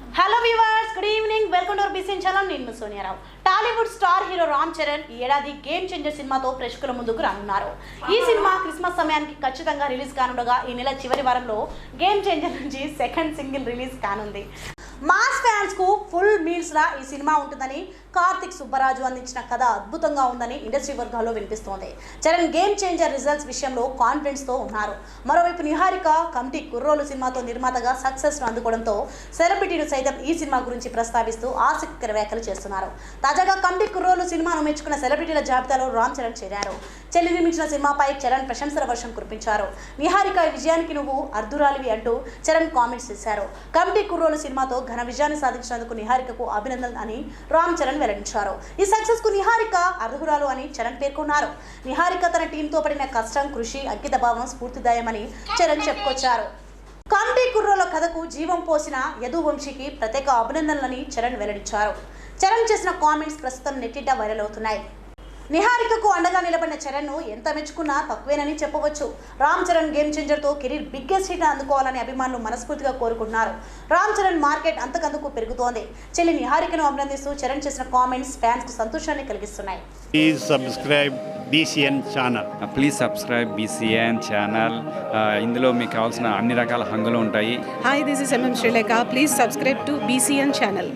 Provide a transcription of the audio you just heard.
Hello viewers good evening welcome to బిసిన్ చలం నేను Sonia Rao Tollywood star hero Ram Charan ఈ ఏడాది game changer సినిమాతో ప్రేక్షకుల ముందుకు రానున్నారు. ఈ సినిమా క్రిస్మస్ సమయానికి ఖచ్చితంగా రిలీజ్ కానుండగా ఈ నెల చివరి వారంలో గేమ్ చేంజర్ నుంచి సెకండ్ సింగిల్ రిలీజ్ కానుంది. మాస్ ఫ్యాన్స్కు ఫుల్ మీల్స్లా ఈ సినిమా ఉంటుందని కార్తిక్ సుబ్బరాజు అందించిన కథ అద్భుతంగా ఉందని ఇండస్ట్రీ వర్గాల్లో వినిపిస్తోంది. చరణ్ గేమ్ చేంజర్ రిజల్ట్స్ విషయంలో కాన్ఫిడెన్స్తో ఉన్నారు. మరోవైపు నిహారిక కమిటీ కుర్రోలు సినిమాతో నిర్మాతగా సక్సెస్ను అందుకోవడంతో సెలబ్రిటీలు సైతం ఈ సినిమా గురించి ప్రస్తావిస్తూ ఆసక్తికర వ్యాఖ్యలు చేస్తున్నారు. తాజాగా కమిటీ కుర్రోలు సినిమాను మెచ్చుకున్న సెలబ్రిటీల జాబితాలో రామ్ చరణ్ చేరారు. చెల్లి నిర్మించిన సినిమాపై చరణ్ ప్రశంసల వర్షం కురిపించారు. నిహారిక విజయానికి నువ్వు అర్ధురాలివి అంటూ చరణ్ కామెంట్స్ చేశారు. కమిటీ కుర్రోలు సినిమాతో ఘన విజయాన్ని సాధించినందుకు నిహారికకు అభినందనలు అని రామ్ చరణ్ వెల్లడించారు. ఈ సక్సెస్కు నిహారిక అర్హురాలు అని చరణ్ పేర్కొన్నారు. నిహారిక తన టీంతో పడిన కష్టం కృషి అంకిత భావం స్ఫూర్తిదాయమని చరణ్ చెప్పుకొచ్చారు. కమిటీ కుర్రోల కథకు జీవం పోసిన యదువంశీకి ప్రత్యేక అభినందనలని చరణ్ వెల్లడించారు. చరణ్ చేసిన కామెంట్స్ ప్రస్తుతం నెట్టింట వైరల్ అవుతున్నాయి. నిహారికకు అండగా నిలబడిన చరణ్ను ఎంత మెచ్చుకున్నా తక్కువేనని చెప్పవచ్చు రామ్ చరణ్ గేమ్ చేంజర్తో కెరీర్ బిగ్గెస్ట్ హిట్ అందుకోవాలని అభిమానులు మనస్ఫూర్తిగా కోరుకుంటున్నారు రామ్ చరణ్ మార్కెట్ అంతకందుకు పెరుగుతోంది చెల్లి నిహారికను అభినందిస్తూ చరణ్ చేసిన కామెంట్స్ ఫ్యాన్స్కు సంతోషాన్ని కలిగిస్తున్నాయి Please subscribe BCN channel. Please subscribe BCN channel ఇందులో మీకు కావాల్సిన అన్ని రకాల హంగులు ఉంటాయి this is MM Sri Lanka. Please subscribe to BCN channel.